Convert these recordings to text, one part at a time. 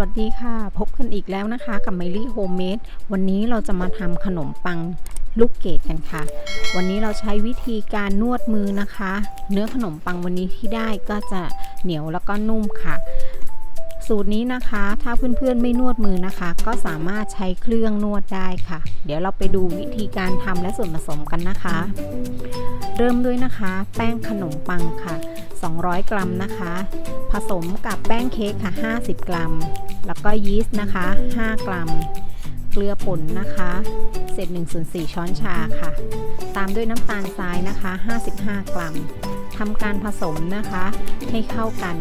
วัสดีค่ะ พบกันอีกแล้วนะคะกับไมลี่โฮมเมดวันนี้เราจะมาทำขนมปังลูกเกดกันค่ะ วันนี้เราใช้วิธีการนวดมือนะคะ เนื้อขนมปังวันนี้ที่ได้ก็จะเหนียวแล้วก็นุ่มค่ะ สูตรนี้นะคะ ถ้าเพื่อนๆไม่นวดมือนะคะ ก็สามารถใช้เครื่องนวดได้ค่ะ เดี๋ยวเราไปดูวิธีการทำและส่วนผสมกันนะคะ เริ่มด้วยนะคะ แป้งขนมปังค่ะ200 กรัมนะคะ ผสมกับแป้งเค้กค่ะ 50 กรัม แล้วก็ยีสต์นะคะ 5 กรัม เกลือป่นนะคะเศษ1ส่วน4ช้อนชาค่ะ ตามด้วยน้ำตาลทรายนะคะ 55 กรัมทำการผสมนะคะให้เข้ากัน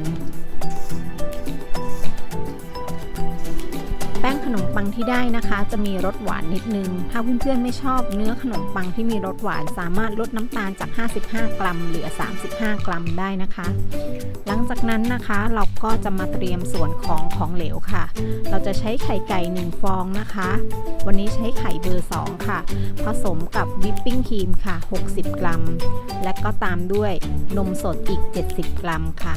แป้งขนมปังที่ได้นะคะ จะมีรสหวานนิดนึง ถ้าเพื่อนๆไม่ชอบเนื้อขนมปังที่มีรสหวานสามารถลดน้ำตาลจาก 55 กรัม เหลือ 35 กรัมได้นะคะ หลังจากนั้นนะคะเรา ก็จะมาเตรียมส่วนของของเหลวค่ะ เราจะใช้ไข่ไก่ 1 ฟองนะคะ วันนี้ใช้ไข่เบอร์ 2 ค่ะ ผสมกับวิปปิ้งครีมค่ะ 60 กรัม และก็ตามด้วยนมสดอีก 70 กรัมค่ะ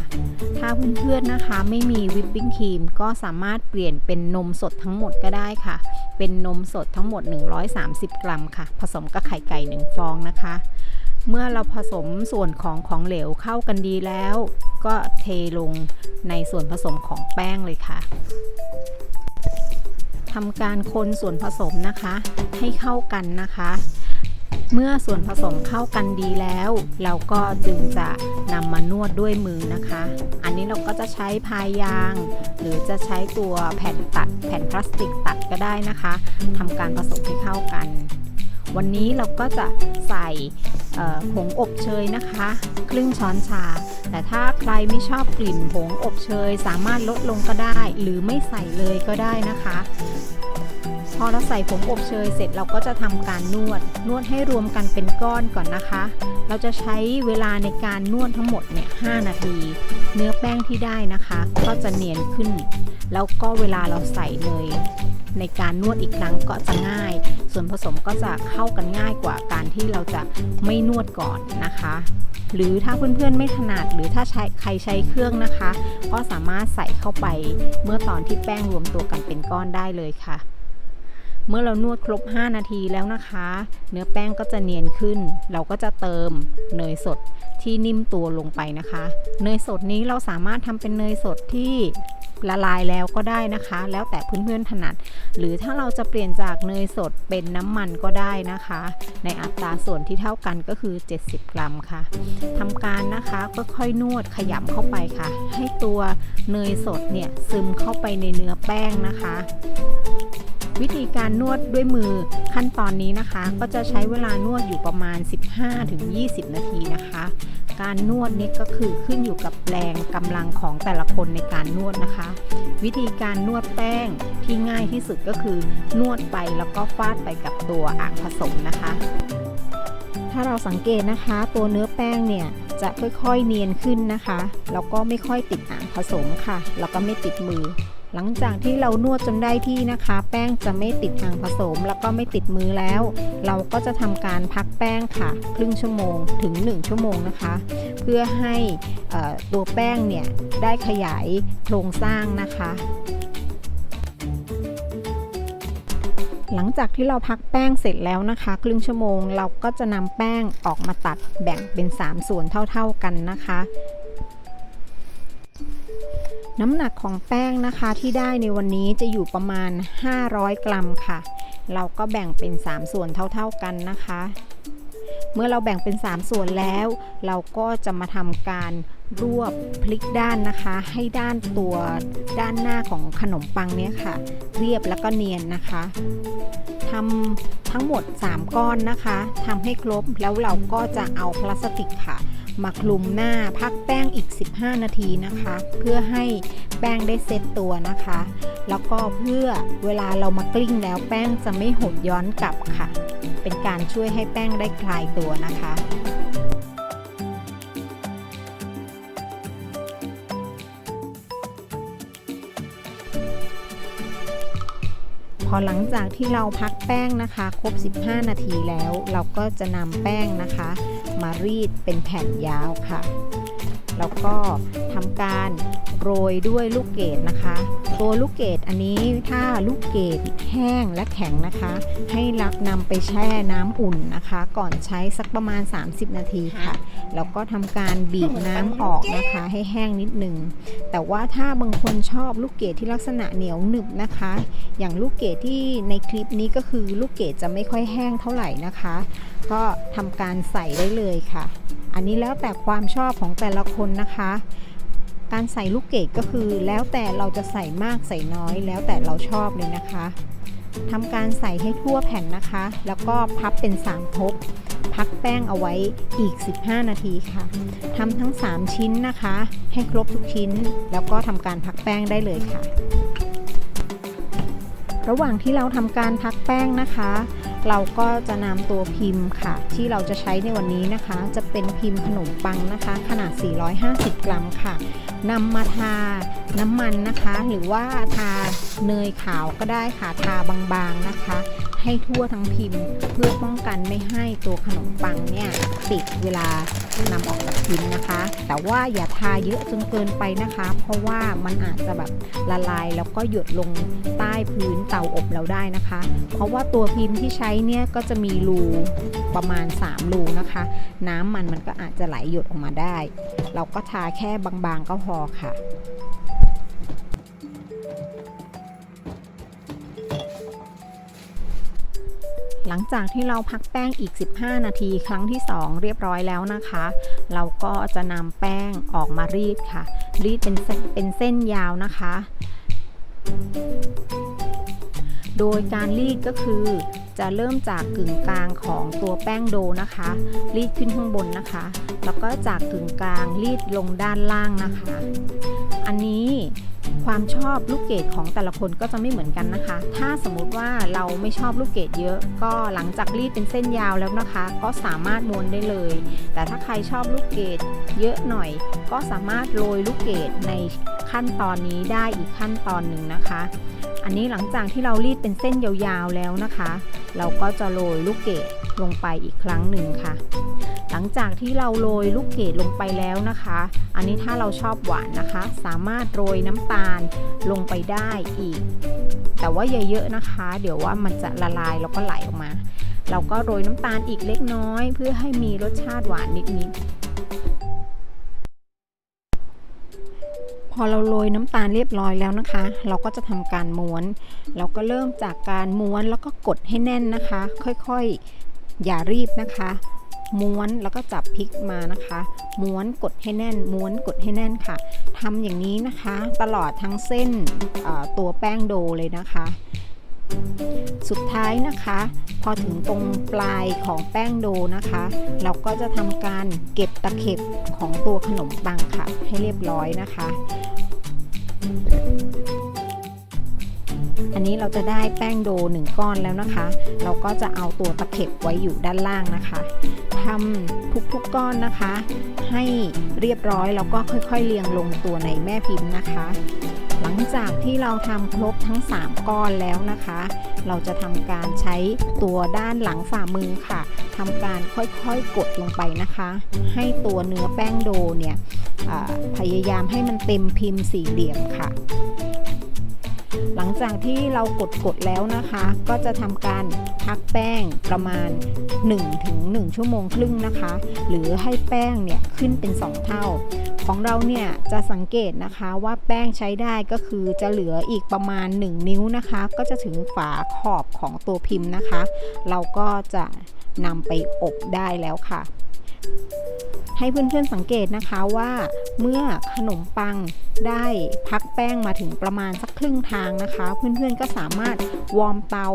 ถ้าเพื่อนๆนะคะไม่มีวิปปิ้งครีมก็สามารถเปลี่ยนเป็นนมสดทั้งหมดก็ได้ค่ะ เป็นนมสดทั้งหมด 130 กรัมค่ะ ผสมกับไข่ไก่ 1 ฟองนะคะ เมื่อเราผสมส่วนของของเหลวเข้ากันดีแล้ว ก็เทลงในส่วนผสมของแป้งเลยค่ะทำการคนส่วนผสมนะคะ ให้เข้ากันนะคะ เมื่อส่วนผสมเข้ากันดีแล้ว เราก็จึงจะนำมานวดด้วยมือนะคะ อันนี้เราก็จะใช้พายยาง หรือจะใช้ตัวแผ่นตัดแผ่นพลาสติกตัดก็ได้นะคะทำการผสมให้เข้ากัน วันนี้เราก็จะใส่ผงอบเชยนะคะ ครึ่งช้อนชา แต่ถ้าใครไม่ชอบกลิ่นผงอบเชย สามารถลดลงก็ได้ หรือไม่ใส่เลยก็ได้นะคะ พอเราใส่ผงอบเชยเสร็จเราก็จะทำการนวด นวดให้รวมกันเป็นก้อนก่อนนะคะ เราจะใช้เวลาในการนวดทั้งหมดเนี่ย5นาที เนื้อแป้งที่ได้นะคะ ก็จะเนียนขึ้น แล้วก็เวลาเราใส่เนยในการนวดอีกครั้งก็จะง่าย ส่วนผสมก็จะเข้ากันง่ายกว่าการที่เราจะไม่นวดก่อนนะคะ หรือถ้าเพื่อนๆไม่ถนัดหรือถ้าใช้ใครใช้เครื่องนะคะ ก็สามารถใส่เข้าไปเมื่อตอนที่แป้งรวมตัวกันเป็นก้อนได้เลยค่ะ เมื่อเรานวดครบ 5 นาทีแล้วนะคะ เนื้อแป้งก็จะเนียนขึ้น เราก็จะเติมเนยสดที่นิ่มตัวลงไปนะคะ เนยสดนี้เราสามารถทำเป็นเนยสดที่ ละลายแล้วก็ได้นะคะ แล้วแต่เพื่อนๆถนัด หรือถ้าเราจะเปลี่ยนจากเนยสดเป็นน้ำมันก็ได้นะคะ ในอัตราส่วนที่เท่ากันก็คือ 70 กรัมค่ะทำการนะคะก็ค่อยนวดขยำเข้าไปค่ะ ให้ตัวเนยสดเนี่ยซึมเข้าไปในเนื้อแป้งนะคะ วิธีการนวดด้วยมือขั้นตอนนี้นะคะ ก็จะใช้เวลานวดอยู่ประมาณ 15-20 นาทีนะคะ การนวดนี้ก็คือขึ้นอยู่กับแรงกำลังของแต่ละคนในการนวดนะคะ วิธีการนวดแป้งที่ง่ายที่สุดก็คือนวดไปแล้วก็ฟาดไปกับตัวอ่างผสมนะคะ ถ้าเราสังเกตนะคะ ตัวเนื้อแป้งเนี่ยจะค่อยๆเนียนขึ้นนะคะแล้วก็ไม่ค่อยติดอ่างผสมค่ะ แล้วก็ไม่ติดมือ หลังจากที่เรานวดจนได้ที่นะคะ แป้งจะไม่ติดอ่างผสม แล้วก็ไม่ติดมือแล้ว เราก็จะทำการพักแป้งค่ะ ครึ่งชั่วโมงถึง 1 ชั่วโมงนะคะ เพื่อให้เอ่อตัวแป้งเนี่ยได้ขยายโครงสร้างนะคะหลังจากที่เราพักแป้งเสร็จแล้วนะคะ ครึ่งชั่วโมงเราก็จะนำแป้งออกมาตัดแบ่งเป็น 3 ส่วนเท่า ๆกันนะคะ น้ำหนักของแป้งนะคะที่ได้ในวันนี้จะอยู่ประมาณ 500 กรัมค่ะ เราก็แบ่งเป็น 3 ส่วนเท่าๆกันนะคะ เมื่อเราแบ่งเป็น 3 ส่วนแล้ว เราก็จะมาทำการรวบพลิกด้านนะคะ ให้ด้านตัวด้านหน้าของขนมปังเนี้ยค่ะ เรียบแล้วก็เนียนนะคะทำทั้งหมด 3 ก้อนนะคะทำให้ครบแล้วเราก็จะเอาพลาสติกค่ะ มาคลุมหน้าพักแป้งอีก 15 นาทีนะคะ เพื่อให้แป้งได้เซตตัวนะคะ แล้วก็เพื่อเวลาเรามากลิ้งแล้วแป้งจะไม่หดย้อนกลับค่ะ เป็นการช่วยให้แป้งได้คลายตัวนะคะ อหลังจากที่เราพักแป้งนะคะครบ 15 นาทีแล้ว เราก็จะนำแป้งนะคะ มารีดเป็นแผ่นยาวค่ะ แล้วก็ทำการโรยด้วยลูกเกดนะคะ ตัวลูกเกดอันนี้ถ้าลูกเกดแห้งและแข็งนะคะ ให้รับนำไปแช่น้ำอุ่นนะคะ ก่อนใช้สักประมาณ 30 นาทีค่ะ แล้วก็ทำการบีบน้ำออกนะคะ ให้แห้งนิดนึง แต่ว่าถ้าบางคนชอบลูกเกดที่ลักษณะเหนียวหนึบนะคะ อย่างลูกเกดที่ในคลิปนี้ก็คือลูกเกดจะไม่ค่อยแห้งเท่าไหร่นะคะ ก็ทำการใส่ได้เลยค่ะ อันนี้แล้วแต่ความชอบของแต่ละคนนะคะ การใส่ลูกเกดก็คือแล้วแต่เราจะใส่มากใส่น้อย แล้วแต่เราชอบเลยนะคะทำการใส่ให้ทั่วแผ่นนะคะ แล้วก็พับเป็น 3 ทบ พักแป้งเอาไว้อีก 15 นาทีค่ะทำทั้ง 3 ชิ้นนะคะ ให้ครบทุกชิ้น แล้วก็ทำการพักแป้งได้เลยค่ะ ระหว่างที่เราทำการพักแป้งนะคะ เราก็จะนำตัวพิมพ์ค่ะ ที่เราจะใช้ในวันนี้นะคะ จะเป็นพิมพ์ขนมปังนะคะ ขนาด 450 กรัมค่ะนำมาทาน้ำมันนะคะ หรือว่าทาเนยขาวก็ได้ค่ะทาบางๆนะคะ ให้ทั่วทั้งพิมพ์ เพื่อป้องกันไม่ให้ตัวขนมปังเนี่ยติดเวลานำออกจากพิมพ์นะคะ แต่ว่าอย่าทาเยอะจนเกินไปนะคะ เพราะว่ามันอาจจะแบบละลายแล้วก็หยดลงใต้พื้นเตาอบเราได้นะคะ เพราะว่าตัวพิมพ์ที่ใช้เนี่ยก็จะมีรูประมาณ 3 รูนะคะ น้ำมันมันก็อาจจะไหลหยดออกมาได้ เราก็ทาแค่บางๆก็พอค่ะ หลังจากที่เราพักแป้งอีก 15 นาทีครั้งที่ 2 เรียบร้อยแล้วนะคะ เราก็จะนำแป้งออกมารีดค่ะ รีดเป็นเส้นเป็นเส้นยาวนะคะ โดยการรีดก็คือจะเริ่มจากกึ่งกลางของตัวแป้งโดนะคะ รีดขึ้นข้างบนนะคะ แล้วก็จากกึ่งกลางรีดลงด้านล่างนะคะ อันนี้ ความชอบลูกเกดของแต่ละคนก็จะไม่เหมือนกันนะคะ ถ้าสมมุติว่าเราไม่ชอบลูกเกดเยอะ ก็หลังจากรีดเป็นเส้นยาวแล้วนะคะ ก็สามารถม้วนได้เลย แต่ถ้าใครชอบลูกเกดเยอะหน่อย ก็สามารถโรยลูกเกดในขั้นตอนนี้ได้อีกขั้นตอนหนึ่งนะคะ อันนี้หลังจากที่เรารีดเป็นเส้นยาวๆแล้วนะคะ เราก็จะโรยลูกเกดลงไปอีกครั้งหนึ่งค่ะ งจากที่เราโรยลูกเกดลงไปแล้วนะคะ อันนี้ถ้าเราชอบหวานนะคะ สามารถโรยน้ำตาลลงไปได้อีก แต่ว่าอย่าเยอะนะคะ เดี๋ยวว่ามันจะละลายแล้วก็ไหลออกมา เราก็โรยน้ำตาลอีกเล็กน้อย เพื่อให้มีรสชาติหวานนิดๆพอเราโรยน้ำตาลเรียบร้อยแล้วนะคะ เราก็จะทำการม้วน เราก็เริ่มจากการม้วนแล้วก็กดให้แน่นนะคะ ค่อยๆ อย่ารีบนะคะ ม้วนแล้วก็จับพลิกมานะคะ ม้วนกดให้แน่น ม้วนกดให้แน่นค่ะทำอย่างนี้นะคะ ตลอดทั้งเส้นตัวแป้งโดเลยนะคะ สุดท้ายนะคะ พอถึงตรงปลายของแป้งโดนะคะ เราก็จะทำการเก็บตะเข็บของตัวขนมปังค่ะ ให้เรียบร้อยนะคะ อันนี้เราจะได้แป้งโดหนึ่งก้อนแล้วนะคะ เราก็จะเอาตัวตะเข็บไว้อยู่ด้านล่างนะคะทำทุกๆก้อนนะคะ ให้เรียบร้อยแล้วก็ค่อยๆเรียงลงตัวในแม่พิมพ์นะคะ หลังจากที่เราทำครบทั้ง 3 ก้อนแล้วนะคะ เราจะทำการใช้ตัวด้านหลังฝ่ามือค่ะทำการค่อยๆกดลงไปนะคะ ให้ตัวเนื้อแป้งโดเนี่ยพยายามให้มันเต็มพิมพ์สี่เหลี่ยมค่ะ หลังจากที่เรากดกดแล้วนะคะ ก็จะทำการพักแป้งประมาณ1-1ถึง1ชั่วโมงครึ่งนะคะ หรือให้แป้งเนี่ยขึ้นเป็น 2 เท่า ของเราเนี่ยจะสังเกตนะคะว่าแป้งใช้ได้ก็คือจะเหลืออีกประมาณ 1 นิ้วนะคะ ก็จะถึงฝาขอบของตัวพิมพ์นะคะ เราก็จะนำไปอบได้แล้วค่ะ ให้เพื่อนๆสังเกตนะคะว่าเมื่อขนมปังได้พักแป้งมาถึงประมาณสักครึ่งทางนะคะ เพื่อนๆก็สามารถวอร์มเตา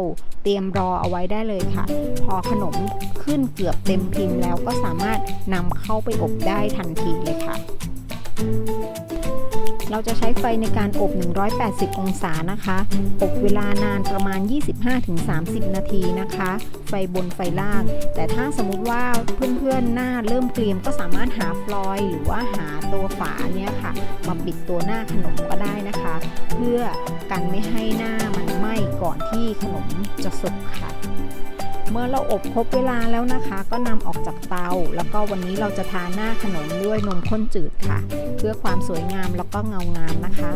เตรียมรอเอาไว้ได้เลยค่ะ พอขนมขึ้นเกือบเต็มพิมพ์แล้วก็สามารถนำเข้าไปอบได้ทันทีเลยค่ะ เราจะใช้ไฟในการอบ 180 องศานะคะ อบเวลานานประมาณ 25-30 นาทีนะคะ ไฟบนไฟล่าง แต่ถ้าสมมุติว่าเพื่อนๆหน้าเริ่มเกรียมก็สามารถหาฟลอยหรือว่าหาตัวฝาเนี่ยค่ะ มาปิดตัวหน้าขนมก็ได้นะคะ เพื่อกันไม่ให้หน้ามันไหม้ก่อนที่ขนมจะสุกค่ะ เมื่อเราอบครบเวลาแล้วนะคะ ก็นำออกจากเตา แล้วก็วันนี้เราจะทาหน้าขนมด้วยนมข้นจืดค่ะ เพื่อความสวยงามแล้วก็เงางามนะคะ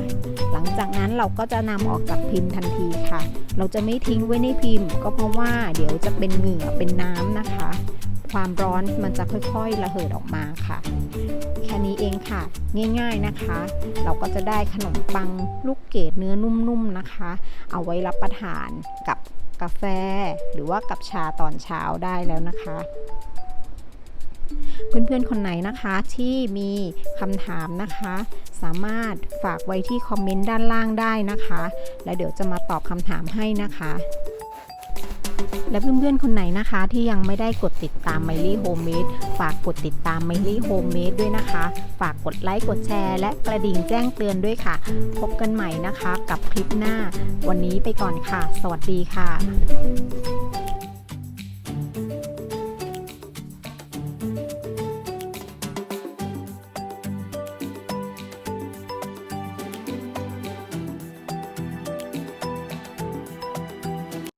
หลังจากนั้นเราก็จะนำออกจากพิมพ์ทันทีค่ะ เราจะไม่ทิ้งไว้ในพิมพ์ ก็เพราะว่าเดี๋ยวจะเป็นเหงื่อเป็นน้ำนะคะ ความร้อนมันจะค่อยๆระเหิดออกมาค่ะ แค่นี้เองค่ะ ง่ายๆนะคะ เราก็จะได้ขนมปังลูกเกดเนื้อนุ่มๆนะคะ เอาไว้รับประทานกับ กาแฟ หรือว่ากับชาตอนเช้าได้แล้วนะคะ เพื่อนๆคนไหนนะคะที่มีคำถามนะคะ สามารถฝากไว้ที่คอมเมนต์ด้านล่างได้นะคะ แล้วเดี๋ยวจะมาตอบคำถามให้นะคะ และเพื่อนๆคนไหนนะคะที่ยังไม่ได้กดติดตามไมลี่โฮมเมดฝากกดติดตามไมลี่โฮมเมดด้วยนะคะ ฝากกดไลค์กดแชร์และกระดิ่งแจ้งเตือนด้วยค่ะ พบกันใหม่นะคะกับคลิปหน้า วันนี้ไปก่อนค่ะ สวัสดีค่ะ